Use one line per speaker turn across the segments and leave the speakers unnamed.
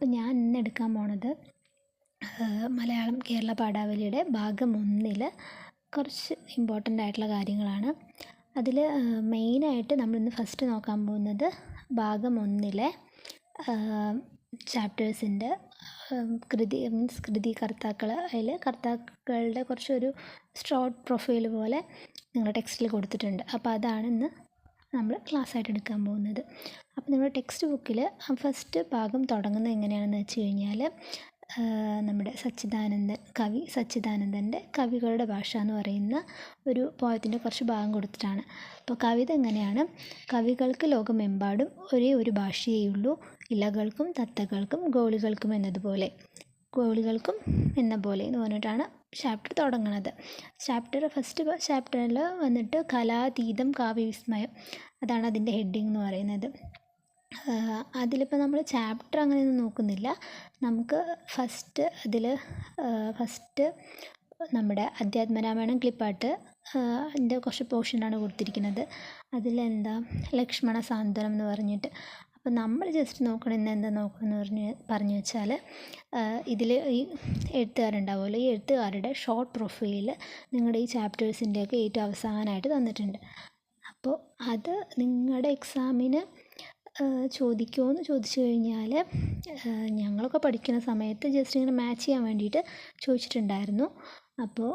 അപ്പം ഞാൻ ഇന്ന് എടുക്കാൻ പോണത് മലയാളം കേരള പാഠാവലിയുടെ ഭാഗം ഒന്നിൽ കുറച്ച് ഇമ്പോർട്ടന്റ് ആയിട്ടുള്ള കാര്യങ്ങളാണ്. അതിൽ മെയിനായിട്ട് നമ്മളിന്ന് ഫസ്റ്റ് നോക്കാൻ പോകുന്നത് ഭാഗം ഒന്നിലെ ചാപ്റ്റേഴ്സിന്റെ കൃതി മീൻസ് കൃതി കർത്താക്കൾ അതിൽ കർത്താക്കളുടെ കുറച്ചൊരു സ്ട്രോട്ട് പ്രൊഫൈൽ പോലെ നിങ്ങളുടെ ടെക്സ്റ്റിൽ കൊടുത്തിട്ടുണ്ട്. അപ്പോൾ അതാണ് ഇന്ന് നമ്മൾ ക്ലാസ് ആയിട്ട് എടുക്കാൻ പോകുന്നത്. നിങ്ങളുടെ ടെക്സ്റ്റ് ബുക്കിൽ ഫസ്റ്റ് ഭാഗം തുടങ്ങുന്നത് എങ്ങനെയാണെന്ന് വെച്ച് കഴിഞ്ഞാൽ നമ്മുടെ സച്ചിദാനന്ദൻ കവി സച്ചിദാനന്ദന്റെ കവികളുടെ ഭാഷ എന്ന് പറയുന്ന ഒരു പോയത്തിന്റെ കുറച്ച് ഭാഗം കൊടുത്തിട്ടാണ്. അപ്പോൾ കവിത എങ്ങനെയാണ്? കവികൾക്ക് ലോകമെമ്പാടും ഒരേ ഒരു ഭാഷയേ ഉള്ളൂ. ഇലകൾക്കും തത്തകൾക്കും ഗോളികൾക്കും എന്നതുപോലെ. ഗോളികൾക്കും എന്ന പോലെ എന്ന് പറഞ്ഞിട്ടാണ് ചാപ്റ്റർ തുടങ്ങുന്നത് ചാപ്റ്റർ ഫസ്റ്റ് ചാപ്റ്ററിൽ വന്നിട്ട് കലാതീതം കാവ്യവിസ്മയം. അതാണ് അതിന്റെ ഹെഡിങ് എന്ന് പറയുന്നത്. അതിലിപ്പോൾ നമ്മൾ ചാപ്റ്റർ അങ്ങനെയൊന്നും നോക്കുന്നില്ല. നമുക്ക് ഫസ്റ്റ് അതിൽ ഫസ്റ്റ് നമ്മുടെ അധ്യാത്മരാമായണം ക്ലിപ്പാട്ട് അതിന്റെ കുറച്ച് പോർഷനാണ് കൊടുത്തിരിക്കുന്നത്. അതിലെന്താ? ലക്ഷ്മണ സാന്ത്വനം എന്ന് പറഞ്ഞിട്ട്. അപ്പോൾ നമ്മൾ ജസ്റ്റ് നോക്കണം ഇന്ന് എന്താ നോക്കണമെന്ന് പറഞ്ഞ് പറഞ്ഞു വെച്ചാൽ ഇതിൽ ഈ എഴുത്തുകാരുണ്ടാവുമല്ലോ. ഈ എഴുത്തുകാരുടെ ഷോർട്ട് പ്രൊഫൈൽ നിങ്ങളുടെ ഈ ചാപ്റ്റേഴ്സിന്റെയൊക്കെ ഏറ്റവും അവസാനമായിട്ട് തന്നിട്ടുണ്ട്. അപ്പോൾ അത് നിങ്ങളുടെ എക്സാമിന് ചോദിക്കുമോ എന്ന് ചോദിച്ചു കഴിഞ്ഞാൽ ഞങ്ങളൊക്കെ പഠിക്കുന്ന സമയത്ത് ജസ്റ്റ് ഇങ്ങനെ മാച്ച് ചെയ്യാൻ വേണ്ടിയിട്ട് ചോദിച്ചിട്ടുണ്ടായിരുന്നു. അപ്പോൾ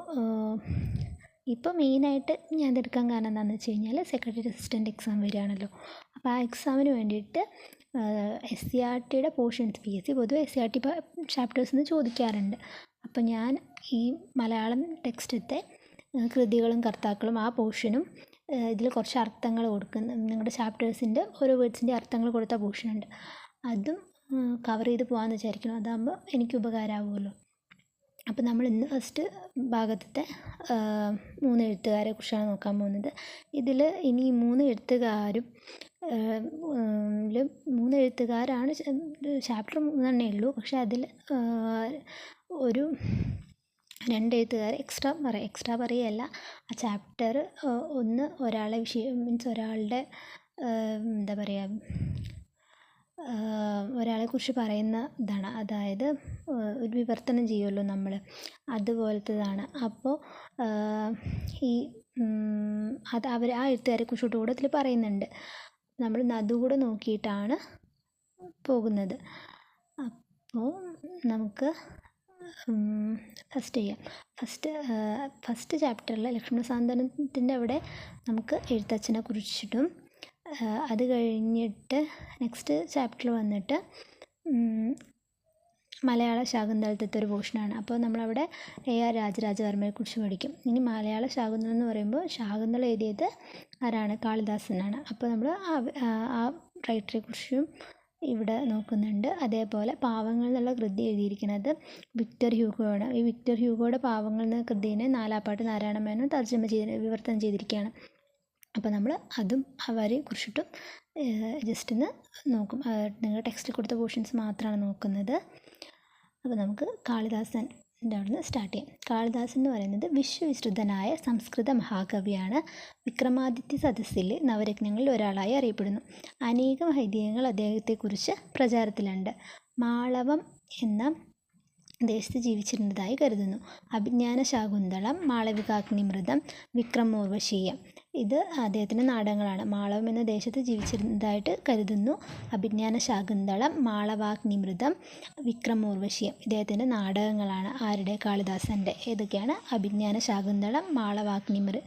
ഇപ്പോൾ മെയിനായിട്ട് ഞാൻ എടുക്കാൻ കാരണം എന്താണെന്ന് വെച്ച് കഴിഞ്ഞാൽ സെക്രട്ടറി അസിസ്റ്റന്റ് എക്സാം വരികയാണല്ലോ. അപ്പോൾ ആ എക്സാമിന് വേണ്ടിയിട്ട് എസ് സി ആർ ടിയുടെ പോർഷൻസ് പി എസ് സി പൊതുവെ S C R T chapters നിന്ന് ചോദിക്കാറുണ്ട്. അപ്പോൾ ഞാൻ ഈ മലയാളം ടെക്സ്റ്റത്തെ കൃതികളും കർത്താക്കളും ആ പോർഷനും ഇതിൽ കുറച്ച് അർത്ഥങ്ങൾ കൊടുക്കുന്ന. നിങ്ങളുടെ ചാപ്റ്റേഴ്സിന്റെ ഓരോ വേർഡ്സിന്റെ അർത്ഥങ്ങൾ കൊടുത്ത പോർഷനുണ്ട് അതും കവർ ചെയ്ത് പോകാമെന്ന് വിചാരിക്കണം അതാകുമ്പോൾ എനിക്ക് ഉപകാരമാവുമല്ലോ അപ്പോൾ നമ്മൾ ഇന്ന് ഫസ്റ്റ് ഭാഗത്തെ മൂന്ന് എഴുത്തുകാരെ കുറിച്ചാണ് നോക്കാൻ പോകുന്നത്. ഇതിൽ ഇനി മൂന്ന് എഴുത്തുകാരും മൂന്ന് എഴുത്തുകാരാണ് ചാപ്റ്റർ മൂന്നെണ്ണേ ഉള്ളൂ. പക്ഷേ അതിൽ ഒരു രണ്ട് എഴുത്തുകാർ എക്സ്ട്രാ പറയും എക്സ്ട്രാ പറയുകയല്ല. ആ ചാപ്റ്റർ ഒന്ന് ഒരാളെ വിഷയം മീൻസ് ഒരാളുടെ എന്താ പറയുക ഒരാളെക്കുറിച്ച് പറയുന്ന ഇതാണ്. അതായത് ഒരു വിവർത്തനം ചെയ്യുമല്ലോ നമ്മൾ അതുപോലത്തേതാണ്. അപ്പോൾ ഈ അത് അവർ ആ എഴുത്തുകാരെക്കുറിച്ചിട്ട് കൂടെ ഇതിൽ പറയുന്നുണ്ട്. നമ്മൾ അതുകൂടെ നോക്കിയിട്ടാണ് പോകുന്നത്. അപ്പോൾ നമുക്ക് ഫസ്റ്റ് ചെയ്യാം. ഫസ്റ്റ് ഫസ്റ്റ് ചാപ്റ്ററിൽ ലക്ഷ്മണ സാന്ത്വനത്തിന്റെ അവിടെ നമുക്ക് എഴുത്തച്ഛനെ കുറിച്ചിട്ടും അത് കഴിഞ്ഞിട്ട് നെക്സ്റ്റ് ചാപ്റ്ററിൽ വന്നിട്ട് മലയാള ശാകുന്തളത്തെ ഒരു പോർഷനാണ് അപ്പോൾ നമ്മളവിടെ എ ആർ രാജരാജവർമ്മയെക്കുറിച്ച് പഠിക്കും. ഇനി മലയാള ശാകുന്തളം എന്ന് പറയുമ്പോൾ ശാകുന്തളം എഴുതിയത് ആരാണ്? കാളിദാസനാണ്. അപ്പോൾ നമ്മൾ ആ റൈറ്ററെക്കുറിച്ചും ഇവിടെ നോക്കുന്നുണ്ട്. അതേപോലെ പാവങ്ങൾ എന്നുള്ള കൃതി എഴുതിയിരിക്കുന്നത് വിക്ടർ ഹ്യൂഗോയാണ്. ഈ വിക്ടർ ഹ്യൂഗോയുടെ പാവങ്ങൾ എന്ന കൃതിനെ നാലാപ്പാട്ട് നാരായണ മേനോൻ തർജമ ചെയ്ത് വിവർത്തനം ചെയ്തിരിക്കുകയാണ്. അപ്പോൾ നമ്മൾ അതും അവരെ കുറിച്ചിട്ടും ജസ്റ്റ് ഒന്ന് നോക്കും. നിങ്ങൾ ടെക്സ്റ്റിൽ കൊടുത്ത പോർഷൻസ് മാത്രമാണ് നോക്കുന്നത്. അപ്പോൾ നമുക്ക് കാളിദാസൻ അവിടുന്ന് സ്റ്റാർട്ട് ചെയ്യാം കാളിദാസൻ എന്ന് പറയുന്നത് വിശ്വവിശ്രുതനായ സംസ്കൃത മഹാകവിയാണ്. വിക്രമാദിത്യ സദസ്സിലെ നവരത്നങ്ങളിൽ ഒരാളായി അറിയപ്പെടുന്നു. അനേകം ഐതിഹ്യങ്ങൾ അദ്ദേഹത്തെക്കുറിച്ച് പ്രചാരത്തിലുണ്ട്. മാളവം എന്ന ദേശത്ത് ജീവിച്ചിരുന്നതായി കരുതുന്നു. അഭിജ്ഞാന ശാകുന്തളം മാളവികാഗ്നിമൃതം വിക്രമോർവശീയം ഇത് അദ്ദേഹത്തിന്റെ നാടകങ്ങളാണ്. മാളവം എന്ന ദേശത്ത് ജീവിച്ചിരുന്നതായിട്ട് കരുതുന്നു. അഭിജ്ഞാന ശാകുന്തളം മാളവാഗ്നിമൃതം വിക്രമോർവശീയം ഇദ്ദേഹത്തിന്റെ നാടകങ്ങളാണ്. ആരുടെ? കാളിദാസന്റെ. ഏതൊക്കെയാണ്? അഭിജ്ഞാന ശാകുന്തളം മാളവാഗ്നിമൃ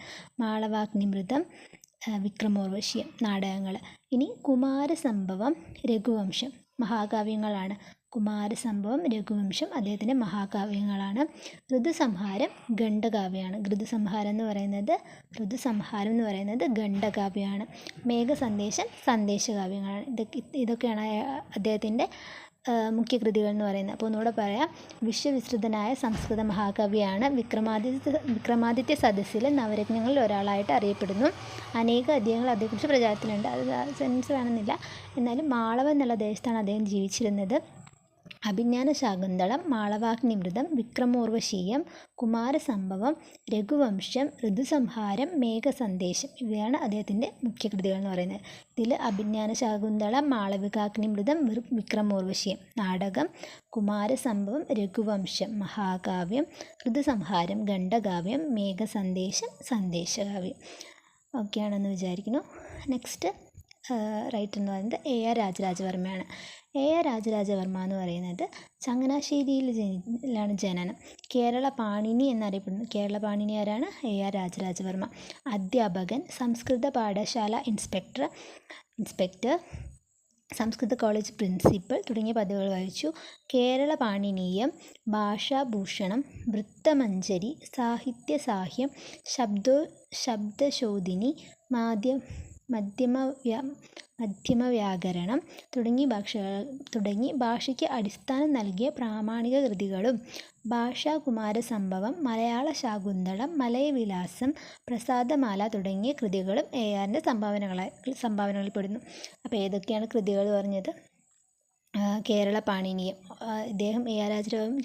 മാളവാഗ്നിമൃതം വിക്രമോർവശീയം നാടകങ്ങൾ. ഇനി കുമാരസംഭവം രഘുവംശം മഹാകാവ്യങ്ങളാണ്. കുമാരസംഭവം രഘുവംശം അദ്ദേഹത്തിന്റെ മഹാകാവ്യങ്ങളാണ്. ഋതുസംഹാരം ഖണ്ഡകാവ്യമാണ്. ഋതുസംഹാരം എന്ന് പറയുന്നത് ഋതുസംഹാരം എന്ന് പറയുന്നത് ഖണ്ഡകാവ്യമാണ്. മേഘസന്ദേശം സന്ദേശകാവ്യങ്ങളാണ്. ഇതൊക്കെ ഇതൊക്കെയാണ് അദ്ദേഹത്തിന്റെ മുഖ്യകൃതികൾ എന്ന് പറയുന്നത്. അപ്പോൾ ഒന്നുകൂടെ പറയാം. വിശ്വവിസ്തൃതനായ സംസ്കൃത മഹാകവിയാണ് വിക്രമാദിത്യ വിക്രമാദിത്യ സദസ്സിലെ നവരത്നങ്ങളിൽ ഒരാളായിട്ട് അറിയപ്പെടുന്നു. അനേക അധ്യായങ്ങൾ അതേക്കുറിച്ച് പ്രചാരത്തിലുണ്ട്. അത് സെൻസ് വേണമെന്നില്ല എന്നാലും മാളവ എന്നുള്ള ദേശത്താണ് അദ്ദേഹം ജീവിച്ചിരുന്നത്. അഭിജ്ഞാന ശാകുന്തളം മാളവാഗ്നിമൃതം വിക്രമോർവശീയം കുമാരസംഭവം രഘുവംശം ഋതുസംഹാരം മേഘസന്ദേശം ഇവയാണ് അദ്ദേഹത്തിന്റെ മുഖ്യകൃതികൾ എന്ന് പറയുന്നത്. ഇതിൽ അഭിജ്ഞാന ശാകുന്തളം മാളവികാഗ്നിമൃതം വിക്രമോർവശീയം നാടകം കുമാരസംഭവം രഘുവംശം മഹാകാവ്യം ഋതുസംഹാരം ഖണ്ഡകാവ്യം മേഘസന്ദേശം സന്ദേശകാവ്യം. ഓക്കെയാണെന്ന് വിചാരിക്കുന്നു. നെക്സ്റ്റ് റൈറ്റർ എന്ന് പറയുന്നത് എ ആർ രാജരാജവർമ്മയാണ്. എ ആർ രാജരാജവർമ്മ എന്ന് പറയുന്നത് ചങ്ങനാശ്ശേരിയിൽ ജനിലാണ് ജനനം. കേരള പാണിനി എന്നറിയപ്പെടുന്നു. കേരള പാണിനി ആരാണ്? A R Rajarajavarma. അധ്യാപകൻ സംസ്കൃത പാഠശാല ഇൻസ്പെക്ടർ ഇൻസ്പെക്ടർ സംസ്കൃത കോളേജ് പ്രിൻസിപ്പൽ തുടങ്ങിയ പദവികൾ വഹിച്ചു. കേരള പാണിനീയം ഭാഷാഭൂഷണം വൃത്തമഞ്ജരി സാഹിത്യസാഹ്യം ശബ്ദോ ശബ്ദശോധിനി മാധ്യ മധ്യമ മധ്യമ വ്യാകരണം തുടങ്ങി ഭാഷകൾ തുടങ്ങി ഭാഷയ്ക്ക് അടിസ്ഥാനം നൽകിയ പ്രാമാണിക കൃതികളും ഭാഷാകുമാരസംഭവം മലയാള ശാകുന്തളം മലയവിലാസം പ്രസാദമാല തുടങ്ങിയ കൃതികളും എ ആറിന്റെ സംഭാവനകളായി സംഭാവനകളിൽ പെടുന്നു. അപ്പോൾ ഏതൊക്കെയാണ് കൃതികൾ പറഞ്ഞത്? കേരള പാണിനീയം ഇദ്ദേഹം എ ആർ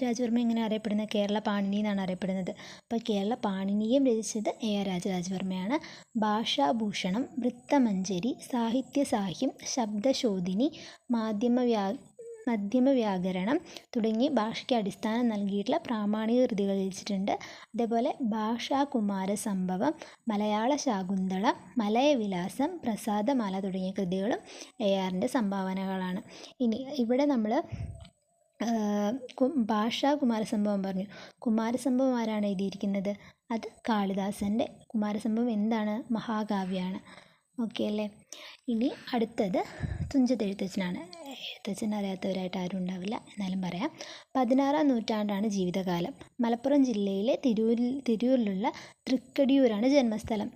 രാജവർമ്മ എങ്ങനെ അറിയപ്പെടുന്നത് കേരള പാണിനി എന്നാണ് അറിയപ്പെടുന്നത്. അപ്പോൾ കേരള പാണിനീയം രചിച്ചത് എ ആർ രാജരാജവർമ്മയാണ് ഭാഷാഭൂഷണം വൃത്തമഞ്ജരി സാഹിത്യസാഹ്യം ശബ്ദശോധിനി മാധ്യമ മധ്യമ വ്യാകരണം തുടങ്ങി ഭാഷയ്ക്ക് അടിസ്ഥാനം നൽകിയിട്ടുള്ള പ്രാമാണിക കൃതികൾ രചിച്ചിട്ടുണ്ട്. അതേപോലെ ഭാഷാകുമാര സംഭവം മലയാള ശാകുന്തള മലയവിലാസം പ്രസാദമാല തുടങ്ങിയ കൃതികളും എ ആറിന്റെ സംഭാവനകളാണ്. ഇനി ഇവിടെ നമ്മൾ ഭാഷാ കുമാരസംഭവം പറഞ്ഞു. കുമാരസംഭവം ആരാണ് എഴുതിയിരിക്കുന്നത്? അത് കാളിദാസന്റെ കുമാരസംഭവം എന്താണ്? മഹാകാവ്യമാണ് ഓക്കെ അല്ലേ? ഇനി അടുത്തത് തുഞ്ചത്ത് എഴുത്തച്ഛനാണ്. എഴുത്തച്ഛൻ അറിയാത്തവരായിട്ട് ആരും ഉണ്ടാവില്ല. എന്നാലും പറയാം. പതിനാറാം നൂറ്റാണ്ടാണ് ജീവിതകാലം. മലപ്പുറം ജില്ലയിലെ തിരൂരിൽ തിരൂരിലുള്ള തൃക്കടിയൂരാണ് ജന്മസ്ഥലം.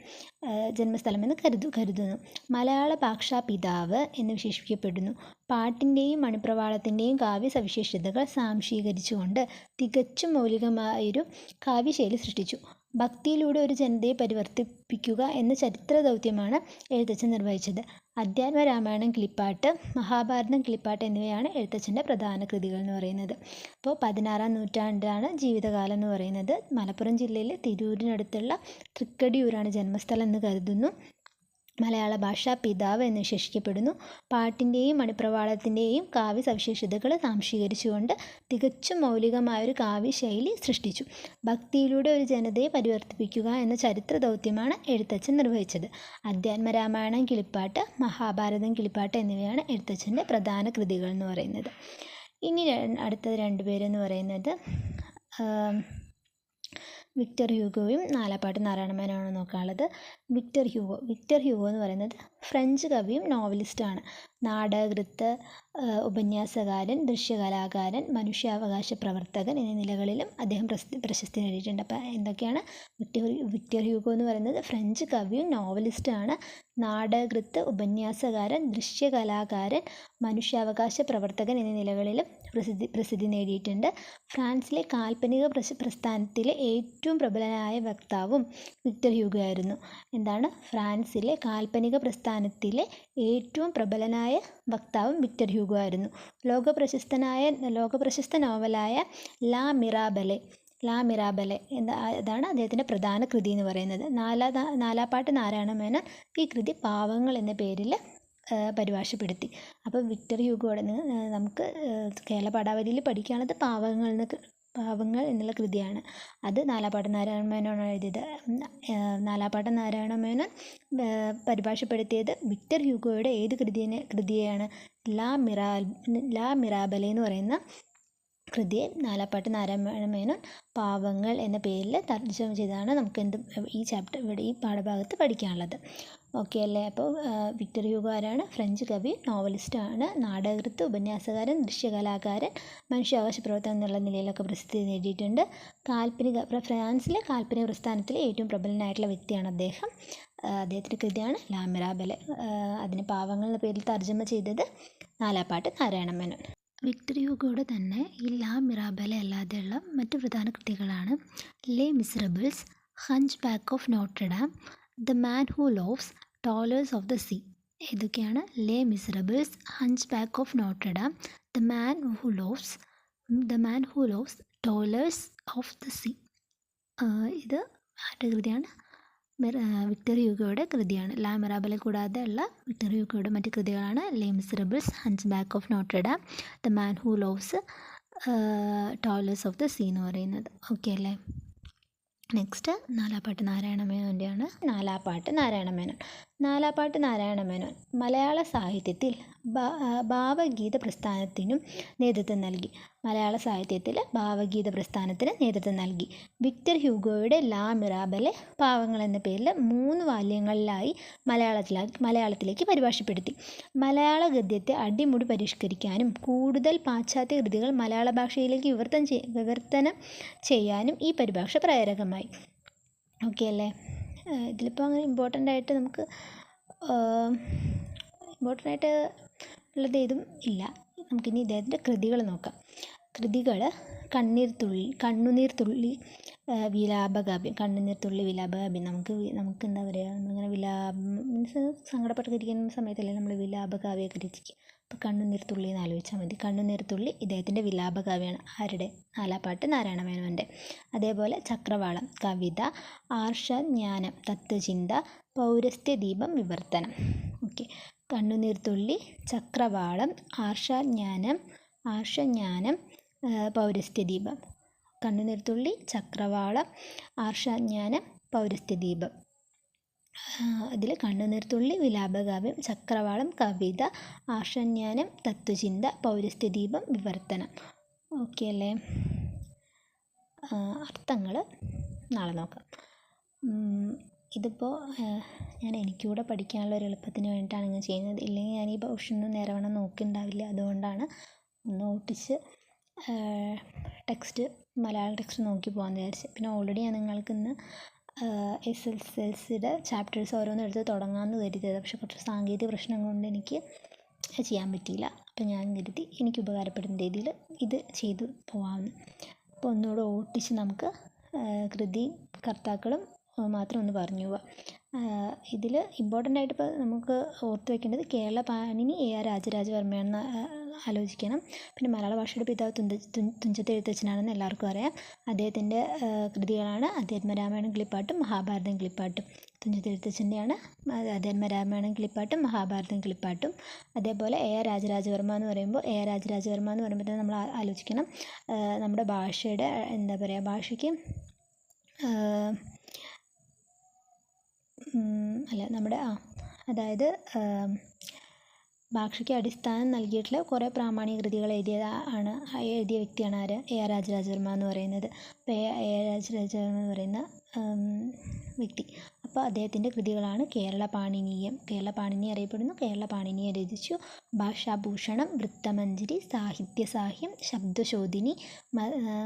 ജന്മസ്ഥലമെന്ന് കരുതു കരുതുന്നു. മലയാള ഭാഷാ പിതാവ് എന്ന് വിശേഷിപ്പിക്കപ്പെടുന്നു. പാട്ടിന്റെയും മണിപ്രവാളത്തിന്റെയും കാവ്യ സവിശേഷതകൾ സാംശീകരിച്ചുകൊണ്ട് തികച്ചും മൗലികമായൊരു കാവ്യശൈലി സൃഷ്ടിച്ചു. ഭക്തിയിലൂടെ ഒരു ജനതയെ പരിവർത്തിപ്പിക്കുക എന്ന ചരിത്ര ദൗത്യമാണ് എഴുത്തച്ഛൻ നിർവഹിച്ചത്. അധ്യാത്മ രാമായണം കിളിപ്പാട്ട് മഹാഭാരതം കിളിപ്പാട്ട് എന്നിവയാണ് എഴുത്തച്ഛന്റെ പ്രധാന കൃതികൾ എന്ന് പറയുന്നത്. അപ്പോൾ പതിനാറാം നൂറ്റാണ്ടാണ് ജീവിതകാലം എന്ന് പറയുന്നത്. മലപ്പുറം ജില്ലയിലെ തിരൂരിനടുത്തുള്ള തൃക്കടിയൂരാണ് ജന്മസ്ഥലം എന്ന് കരുതുന്നു. മലയാള ഭാഷാ പിതാവ് എന്ന് വിശേഷിക്കപ്പെടുന്നു. പാട്ടിന്റെയും മണിപ്രവാളത്തിന്റെയും കാവ്യ സവിശേഷതകൾ സാംശീകരിച്ചുകൊണ്ട് തികച്ചും മൗലികമായ ഒരു കാവ്യ ശൈലി സൃഷ്ടിച്ചു. ഭക്തിയിലൂടെ ഒരു ജനതയെ പരിവർത്തിപ്പിക്കുക എന്ന ചരിത്ര ദൗത്യമാണ് എഴുത്തച്ഛൻ നിർവഹിച്ചത്. അധ്യാത്മ രാമായണം കിളിപ്പാട്ട് മഹാഭാരതം കിളിപ്പാട്ട് എന്നിവയാണ് എഴുത്തച്ഛന്റെ പ്രധാന കൃതികൾ എന്ന് പറയുന്നത്. ഇനി അടുത്തത് രണ്ടുപേരെന്ന് പറയുന്നത് വിക്ടർ ഹ്യൂഗോയും നാലാപ്പാട്ട് നാരായണമേനോനാണ് നോക്കാനുള്ളത്. വിക്ടർ ഹ്യൂഗോ വിക്ടർ ഹ്യൂഗോ എന്ന് പറയുന്നത് ഫ്രഞ്ച് കവിയും നോവലിസ്റ്റാണ് നാടകകൃത്ത് ഉപന്യാസകാരൻ ദൃശ്യകലാകാരൻ മനുഷ്യാവകാശ പ്രവർത്തകൻ എന്നീ നിലകളിലും അദ്ദേഹം പ്രശസ്തി നേടിയിട്ടുണ്ട്. അപ്പോൾ എന്തൊക്കെയാണ് വിക്ടർ വിക്ടർ ഹ്യൂഗോ എന്ന് പറയുന്നത്? ഫ്രഞ്ച് കവിയും നോവലിസ്റ്റാണ് നാടകകൃത്ത് ഉപന്യാസകാരൻ ദൃശ്യകലാകാരൻ മനുഷ്യാവകാശ പ്രവർത്തകൻ എന്നീ നിലകളിലും പ്രസിദ്ധി പ്രസിദ്ധി നേടിയിട്ടുണ്ട്. ഫ്രാൻസിലെ കാൽപ്പനിക പ്രസ്ഥാനത്തിലെ ഏറ്റവും പ്രബലനായ വക്താവും വിക്ടർ ഹ്യൂഗോ ആയിരുന്നു. എന്താണ്? ഫ്രാൻസിലെ കാൽപ്പനിക പ്രസ്ഥാനത്തിലെ ഏറ്റവും പ്രബലനായ വക്താവും വിക്ടർ ഹ്യൂഗോ ആയിരുന്നു. ലോകപ്രശസ്തനായ ലോകപ്രശസ്ത നോവലായ ലാ മിറാബലെ ലാ മിറാബലെ എന്ന അതാണ് അദ്ദേഹത്തിന്റെ പ്രധാന കൃതി എന്ന് പറയുന്നത്. നാലാ നാലാപ്പാട്ട് നാരായണ മേനോൻ ഈ കൃതി പാവങ്ങൾ എന്ന പേരിൽ പരിഭാഷപ്പെടുത്തി. അപ്പോൾ വിക്ടർ ഹ്യൂഗോയുടെ നമുക്ക് കേരള പാഠാവലിയിൽ പഠിക്കാനുള്ളത് പാവങ്ങൾ എന്ന പാവങ്ങൾ എന്നുള്ള കൃതിയാണ്. അത് നാലാപ്പാട്ട് നാരായണ മേനോനാണ് എഴുതിയത് നാലാപ്പാട്ട് നാരായണ മേനോൻ പരിഭാഷപ്പെടുത്തിയത് വിക്ടർ ഹ്യൂഗോയുടെ ഏത് കൃതിയെ കൃതിയെയാണ്? ലാ മിറാ ലാ മിറാബലെ എന്ന് പറയുന്ന കൃതിയെ നാലാപ്പാട്ട് നാരായണ മേനോൻ പാവങ്ങൾ എന്ന പേരിൽ തർജമ ചെയ്തതാണ് നമുക്ക് എന്ത് ഈ ചാപ്റ്റർ ഇവിടെ ഈ പാഠഭാഗത്ത് പഠിക്കാനുള്ളത്. ഓക്കെ അല്ലേ അപ്പോൾ വിക്ടർ ഹ്യൂഗോ ആരാണ് ഫ്രഞ്ച് കവി നോവലിസ്റ്റാണ് നാടകൃത്ത് ഉപന്യാസകാരൻ ദൃശ്യകലാകാരൻ മനുഷ്യാവകാശ പ്രവർത്തകൻ എന്നുള്ള നിലയിലൊക്കെ പ്രസിദ്ധി നേടിയിട്ടുണ്ട്. കാൽപ്പനിക ഫ്രാൻസിലെ കാൽപ്പനിക പ്രസ്ഥാനത്തിലെ ഏറ്റവും പ്രബലനായിട്ടുള്ള വ്യക്തിയാണ് അദ്ദേഹം. അദ്ദേഹത്തിന്റെ കൃതിയാണ് ലാമിറാബലെ. അതിന് പാവങ്ങൾ എന്ന പേരിൽ തർജമ ചെയ്തത് നാലാപ്പാട്ട് നാരായണ മേനോൻ വിക്ടർ ഹ്യൂഗോയുടെ തന്നെ ഈ ലാ മിറാബലെ അല്ലാതെയുള്ള മറ്റ് പ്രധാന കൃതികളാണ് Les Miserables hunchback of Notre Dame the man who loves toilers of the sea ഏതൊക്കെയാണ്? Les Miserables hunchback of Notre Dame the man who loves the man who loves toilers of the sea ഇത് ആരുടെ കൃതിയാണ് victory യുഗയുടെ കൃതിയാണ്. ലാ മെറാബലെ കൂടാതെ ഉള്ള Victor യുഗയുടെ മറ്റ് കൃതികളാണ് Les Miserables hunchback of Notre Dame the man who loves toilers of the sea എന്ന് പറയുന്നത്. ഓക്കെ അല്ലേ? നെക്സ്റ്റ് നാലാപ്പാട്ട് നാരായണ മേനോന്റെയാണ് നാലാപ്പാട്ട് നാരായണ മേനോൻ നാലാപ്പാട്ട് നാരായണ മേനോൻ. മലയാള സാഹിത്യത്തിൽ ഭാവഗീത പ്രസ്ഥാനത്തിനും നേതൃത്വം നൽകി. മലയാള സാഹിത്യത്തിൽ ഭാവഗീത പ്രസ്ഥാനത്തിന് നേതൃത്വം നൽകി. വിക്ടർ ഹ്യൂഗോയുടെ ലാ മിറാബലെ പാവങ്ങൾ എന്ന പേരിൽ മൂന്ന് വാല്യങ്ങളിലായി മലയാളത്തിലാക്കി മലയാളത്തിലേക്ക് പരിഭാഷപ്പെടുത്തി. മലയാള ഗദ്യത്തെ അടിമുടി പരിഷ്കരിക്കാനും കൂടുതൽ പാശ്ചാത്യ കൃതികൾ മലയാള ഭാഷയിലേക്ക് വിവർത്തനം വിവർത്തനം ചെയ്യാനും ഈ പരിഭാഷ പ്രേരകമായി. ഓക്കെ അല്ലേ? ഇതിലിപ്പോൾ അങ്ങനെ ഇമ്പോർട്ടന്റ് ആയിട്ട് നമുക്ക് ഇമ്പോർട്ടന്റ് ആയിട്ട് ഉള്ളത് ഏതും ഇല്ല. നമുക്കിനി ഇദ്ദേഹത്തിന്റെ കൃതികൾ നോക്കാം. കൃതികൾ കണ്ണീർ തുള്ളി കണ്ണുനീർ തുള്ളി വിലാപകാവ്യം കണ്ണുനീർ തുള്ളി വിലാപകാവ്യം നമുക്ക് നമുക്ക് എന്താ പറയുക അങ്ങനെ വിലാപം മീൻസ് സങ്കടപ്പെട്ടിരിക്കുന്ന സമയത്തല്ലേ നമ്മൾ വിലാപകാവ്യമൊക്കെ രചിക്കുക. അപ്പോൾ കണ്ണുനീർത്തുള്ളി എന്ന് ആലോചിച്ചാൽ മതി. കണ്ണുനീർത്തുള്ളി ഇദ്ദേഹത്തിന്റെ വിലാപകാവ്യമാണ് ആരുടെ? നാലാപ്പാട്ട് നാരായണ മേനോന്റെ അതേപോലെ ചക്രവാളം കവിത ആർഷജ്ഞാനം തത്വചിന്ത പൗരസ്ത്യ ദീപം വിവർത്തനം. ഓക്കെ. കണ്ണുനീർത്തുള്ളി ചക്രവാളം ആർഷജ്ഞാനം ആർഷജ്ഞാനം പൗരസ്ത്യദീപം. പൗരസ്ത്യ ദീപം കണ്ണുനീർത്തുള്ളി ചക്രവാളം ആർഷജ്ഞാനം പൗരസ്ത്യ ദീപം അതിൽ കണ്ണുനീർ തുള്ളി വിലാപകാവ്യം ചക്രവാളം കവിത ആർഷജ്ഞാനം തത്വചിന്ത പൗരസ്ത്യ ദീപം വിവർത്തനം. ഓക്കെ അല്ലേ? അർത്ഥങ്ങൾ നാളെ നോക്കാം. ഇതിപ്പോൾ ഞാൻ എനിക്കൂടെ പഠിക്കാനുള്ള ഒരു എളുപ്പത്തിന് വേണ്ടിയിട്ടാണ് ഇങ്ങനെ ചെയ്യുന്നത്. ഇല്ലെങ്കിൽ ഞാൻ ഈ പോർഷനൊന്നും നേരവണ്ണം നോക്കിണ്ടാവില്ല. അതുകൊണ്ടാണ് ഒന്ന് ഓട്ടിച്ച് ടെക്സ്റ്റ് മലയാളം ടെക്സ്റ്റ് നോക്കി പോകാമെന്ന് വിചാരിച്ചു. പിന്നെ ഓൾറെഡി ഞാൻ നിങ്ങൾക്ക് ഇന്ന് എസ് എൽ സി എൽ സിയുടെ ചാപ്റ്റേഴ്സ് ഓരോന്നും എടുത്ത് തുടങ്ങാമെന്ന് കരുതിയത്. പക്ഷെ കുറച്ച് സാങ്കേതിക പ്രശ്നം കൊണ്ട് എനിക്ക് ചെയ്യാൻ പറ്റിയില്ല. അപ്പം ഞാൻ കരുതി എനിക്ക് ഉപകാരപ്പെടുന്ന രീതിയിൽ ഇത് ചെയ്തു പോകാമെന്ന് അപ്പോൾ ഒന്നുകൂടെ ഓട്ടിച്ച് നമുക്ക് കൃതിയും കൃതി കർത്താക്കളും മാത്രം ഒന്ന് പറഞ്ഞു പോവാം. ഇതിൽ ഇമ്പോർട്ടന്റ് ആയിട്ട് ഇപ്പോൾ നമുക്ക് ഓർത്ത് വെക്കേണ്ടത് കേരള പാണിനി എ ആർ രാജരാജവർമ്മയാണെന്ന് ആലോചിക്കണം. പിന്നെ മലയാള ഭാഷയുടെ പിതാവ് തുഞ്ച തുഞ്ച- തുഞ്ചത്ത് എഴുത്തച്ഛനാണെന്ന് എല്ലാവർക്കും അറിയാം. അദ്ദേഹത്തിന്റെ കൃതികളാണ് അധ്യാത്മരാമായണം കിളിപ്പാട്ടും മഹാഭാരതം കിളിപ്പാട്ടും. തുഞ്ചത്ത് എഴുത്തച്ഛന്റെയാണ് അധ്യാത്മരാമായണം കിളിപ്പാട്ടും മഹാഭാരതം കിളിപ്പാട്ടും. അതേപോലെ എ ആർ രാജരാജവർമ്മ എന്ന് പറയുമ്പോൾ എ ആർ രാജരാജവർമ്മ എന്ന് പറയുമ്പോൾ തന്നെ നമ്മൾ ആലോചിക്കണം. നമ്മുടെ ഭാഷയുടെ എന്താ പറയുക ഭാഷയ്ക്ക് അല്ല നമ്മുടെ ആ അതായത് ഭാഷയ്ക്ക് അടിസ്ഥാനം നൽകിയിട്ടുള്ള കുറേ പ്രാമാണിക കൃതികൾ എഴുതിയ ആണ്. എഴുതിയ വ്യക്തിയാണ് ആര്? എ ആർ രാജരാജവർമ്മ എന്ന് പറയുന്നത്. അപ്പോൾ എ ആർ രാജരാജവർമ്മ എന്ന് പറയുന്ന വ്യക്തി. അപ്പോൾ അദ്ദേഹത്തിന്റെ കൃതികളാണ് കേരള പാണിനീയം. കേരള പാണിനി അറിയപ്പെടുന്നു. കേരള പാണിനിയെ രചിച്ചു. ഭാഷാഭൂഷണം വൃത്തമഞ്ജരി സാഹിത്യസാഹ്യം ശബ്ദശോധിനി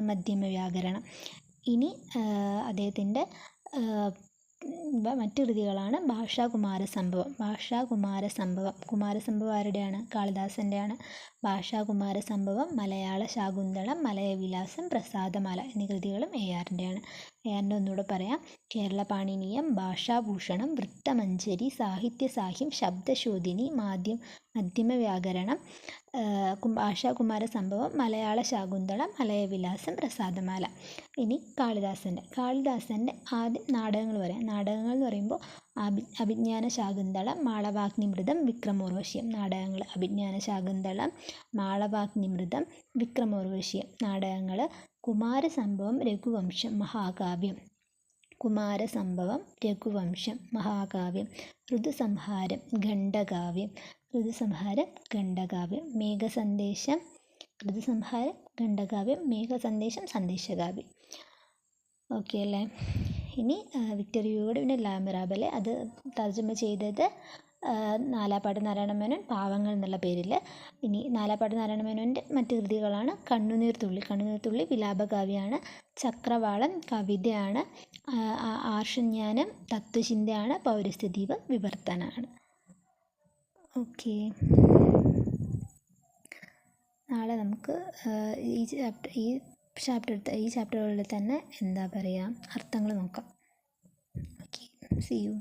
മധ്യമ വ്യാകരണം ഇനി അദ്ദേഹത്തിന്റെ മറ്റു കൃതികളാണ് ഭാഷാകുമാര സംഭവം. ഭാഷാകുമാര സംഭവം. കുമാരസംഭവം ആരുടെയാണ്? കാളിദാസന്റെയാണ് ഭാഷാകുമാര സംഭവം മലയാള ശാകുന്തളം മലയവിലാസം പ്രസാദമല എന്നീ കൃതികളും എ ആറിന്റെയാണ് എ ആറിന്റെ ഒന്നുകൂടെ പറയാം. കേരള പാണിനീയം ഭാഷാഭൂഷണം വൃത്തമഞ്ജരി സാഹിത്യസാഹ്യം ശബ്ദശോധിനി മാധ്യമ മധ്യമവ്യാകരണം കും- ഭാഷാകുമാര സംഭവം മലയാള ശാകുന്തളം മലയവിലാസം പ്രസാദമാല. ഇനി കാളിദാസന്റെ കാളിദാസന്റെ ആദ്യം നാടകങ്ങൾ പറയാം നാടകങ്ങൾ എന്ന് പറയുമ്പോൾ അഭി അഭിജ്ഞാന ശാകുന്തളം മാളവാഗ്നിമൃതം വിക്രമോർവശ്യം. നാടകങ്ങൾ അഭിജ്ഞാന ശാകുന്തളം മാളവാഗ്നിമൃതം വിക്രമോർവശ്യം. നാടകങ്ങൾ കുമാരസംഭവം രഘുവംശം മഹാകാവ്യം. കുമാരസംഭവം രഘുവംശം മഹാകാവ്യം. ഋതുസംഹാരം ഖണ്ഡകാവ്യം. ഋതുസംഹാരം ഖണ്ഡകാവ്യം മേഘസന്ദേശം ഋതുസംഹാരം ഖണ്ഡകാവ്യം മേഘസന്ദേശം സന്ദേശകാവ്യം. ഓക്കെ അല്ലേ? ഇനി വിക്ടർ ഹ്യൂഗോയുടെ പിന്നെ ലാമിറാബലെ അത് തർജമ ചെയ്തത് നാലാപ്പാട് നാരായണ മേനോൻ പാവങ്ങൾ എന്നുള്ള പേരിൽ ഇനി നാലാപ്പാട്ട് നാരായണ മേനോന്റെ മറ്റു കൃതികളാണ് കണ്ണുനീർ തുള്ളി. കണ്ണുനീർ തുള്ളി വിലാപകാവ്യമാണ് ചക്രവാളം കവിതയാണ് ആർഷജ്ഞാനം തത്വചിന്തയാണ് പൗരസ്ഥിതീപ വിവർത്തനമാണ് ഓക്കെ. നാളെ നമുക്ക് ഈ ചാപ്റ്റർ ഈ ചാപ്റ്റർ ഈ ചാപ്റ്ററുകളിൽ തന്നെ എന്താ പറയുക അർത്ഥങ്ങൾ നോക്കാം. ഓക്കെ. C U